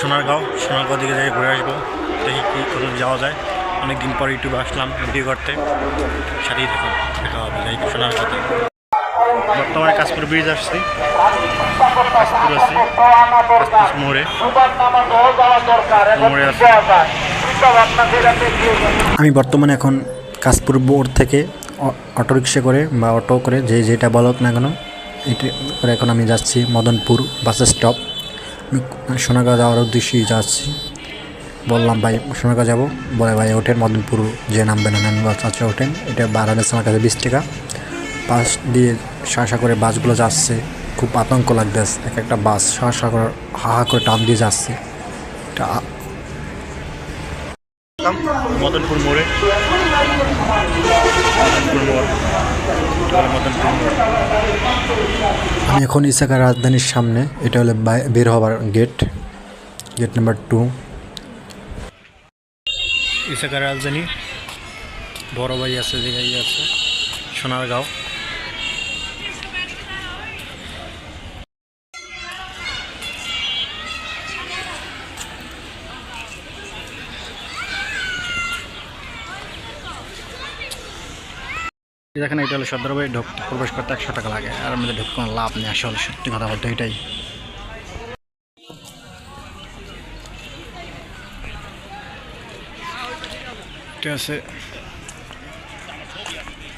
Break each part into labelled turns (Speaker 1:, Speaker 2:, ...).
Speaker 1: সোনারগাঁও সোনারগাঁও দিকে যাই ঘুরে আসব, দেখি কি কোথাও যাওয়া যায়। অনেক দিন পর ইউটিউবে আসলাম ভিডিও করতে। সাথেই দেখুন দেখা হবে, যাই সোনারগাঁওতে। বর্তমানে কাশপুর ব্রিজ আসছি। কাশপুর আছি মোড়ে। মোড়ে আছি আমি বর্তমানে এখন কাশপুর বোর্ড থেকে অটোরিক্সা করে বা অটো করে যে যেটা বলক না কেন, এটা করে এখন আমি যাচ্ছি মদনপুর বাস স্টপ। আমি সোনাগাঁও যাওয়ার উদ্দেশ্যেই যাচ্ছি। বললাম, ভাই সোনাগাঁও যাব। বলে, ভাই, ওঠেন মদনপুর, যে নামবেন আমি বাস আচ্ছা ওঠেন। এটা ভাড়া নিচ্ছে আমার কাছে বিশ টাকা। বাস দিয়ে শাসা করে বাসগুলো যাচ্ছে। খুব আতঙ্ক লাগতেছে। এক একটা বাস শাসা করে, হা হা করে টান দিয়ে যাচ্ছে। এটা মদনপুর মোড়ে। মদনপুর মোড়। মদনপুর মোড়। আমি এখন ইসাকার রাজধানীর সামনে, এটা হলো বের হবার গেট গেট নাম্বার টু ইসাকার রাজধানী, বড় ভাই আছে যে আছে, সোনারগাঁও। দেখেন, এটা হলো সদরবাই ঢুকতে প্রবেশ করতে একশো টাকা লাগে, আর আমাদের ঢুকতে কোনো লাভ নেই আসলে, সত্যি কথা বলতে এটাই। এটা আছে,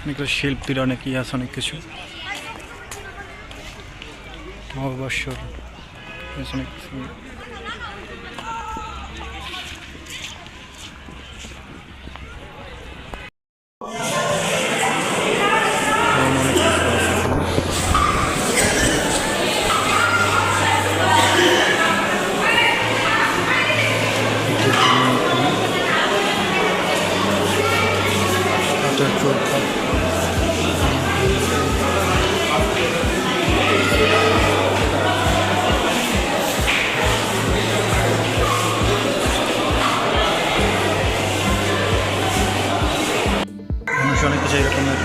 Speaker 1: অনেক শিল্পীর অনেক ইয়ে আছে, অনেক কিছু। অবশ্য অনেক কিছু। Two, মানুষ অনেক কিছু এরকমের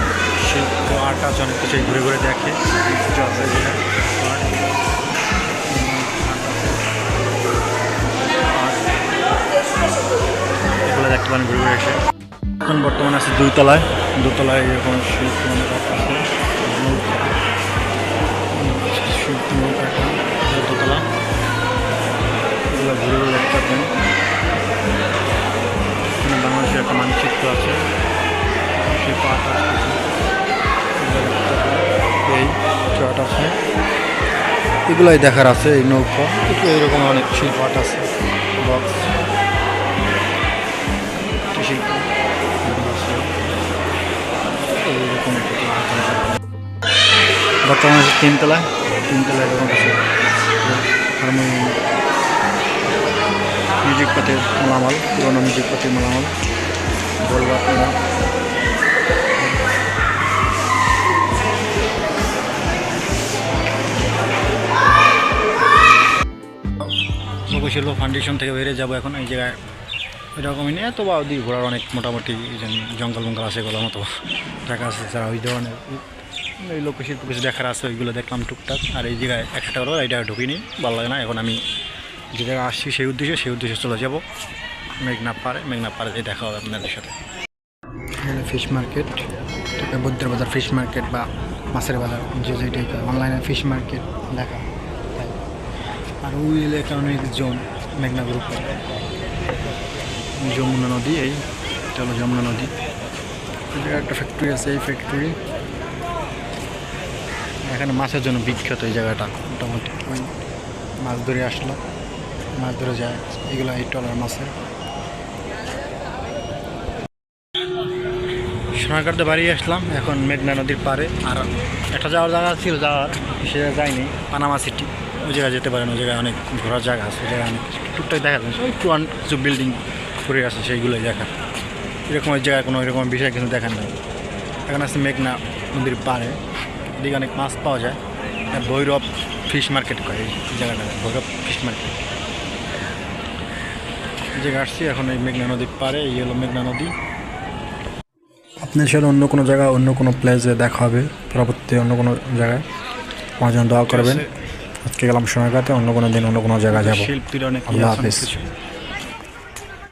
Speaker 1: শিল্প আর্ট আছে অনেক কিছু ঘুরে ঘুরে দেখে। এগুলো দেখতে পারেন ঘুরে ঘুরে এসে এখন বর্তমানে আছে দুই তলায়। দোতলায় এটা দোতলা এগুলো ঘুরে ঘুরে দেখতে পাবেন এখানে বাংলাদেশের একটা মানচিত্র আছে। শিল্প আর্ট আছে। এই চার্ট আছে। এগুলোই দেখার আছে এই নৌকা। এরকম অনেক শিল্প আর্ট আছে। বক্স। শিল্প। এইরকম আছে। বর্তমানে আছে তিনতলায় তিনতলায় এরকম কিছু হারমোনিয়াম। মিউজিক পাতির মালামাল, পুরোনো মিউজিক পাতির মালামাল। বলব আপনারা। লোকশিল্প ফাউন্ডেশন থেকে বেরিয়ে যাব এখন এই জায়গায়। এরকমই নিয়ে তো বা ওদিকে ঘোরার অনেক মোটামুটি জঙ্গল মঙ্গল আছে, এগুলোর মতো জায়গা আছে, যারা ওই ধরনের এই লোকশিল্প কিছু দেখার আছে, ওইগুলো দেখলাম টুকটাক। আর এই জায়গায় একশো টাকা এই জায়গায় ঢুকিনি, ভালো লাগে না, এখন আমি যে জায়গায় আসছি সেই উদ্দেশ্যে সেই উদ্দেশ্যে চলে যাব। মেঘনা পারে মেঘনা যে দেখা হবে আপনাদের সাথে। ফিশ মার্কেট বুদ্ধের বাজার ফিশ মার্কেট বা মাছের বাজার, যে যেটাই অনলাইনে ফিশ মার্কেট দেখা আর ওই এলাকার অনেক জোন মেঘনা গ্রুপে যমুনা নদী, এই এটা যমুনা নদী। একটা ফ্যাক্টরি আছে, এই ফ্যাক্টরি এখানে মাছের জন্য বিখ্যাত এই জায়গাটা, মোটামুটি। ওই মাছ ধরে আসলো, মাছ ধরে যায়। এগুলো এই টলার মাছের। সোনারগাঁতে বাড়ি আসলাম, এখন মেঘনা নদীর পারে আর একটা যাওয়ার জায়গা ছিল, যাওয়ার সে যায়নি, পানামা সিটি ওই জায়গায় যেতে পারেন, ওই জায়গায় অনেক ঘোরার জায়গা আছে, ওই জায়গায় অনেক। টুকটাক দেখা যায়, ওই কিছু বিল্ডিং করে আছে সেইগুলোই দেখা। এরকম ওই জায়গায় কোনো এরকম বিষয় কিন্তু দেখার নেই। এখন আছে মেঘনা নদীর পাড়ে। এদিকে অনেক মাছ পাওয়া যায়। ভৈরব ফিশ মার্কেট করে এই জায়গাটা ভৈরব ফিশ মার্কেট। এই জায়গায় আসছি এখন এই মেঘনা নদীর পাড়ে এই হলো মেঘনা নদী। আপনার সাথে অন্য কোনো জায়গায় অন্য কোনো প্লেসে দেখা হবে পরবর্তী অন্য কোনো জায়গায় আমার জন্য দোয়া করবেন। আজকে গেলাম সোনারগাঁতে অন্য কোনো দিন অন্য কোনো জায়গায় যাব।
Speaker 2: শিল্পীর অনেক
Speaker 1: আল্লাহ হাফেজ।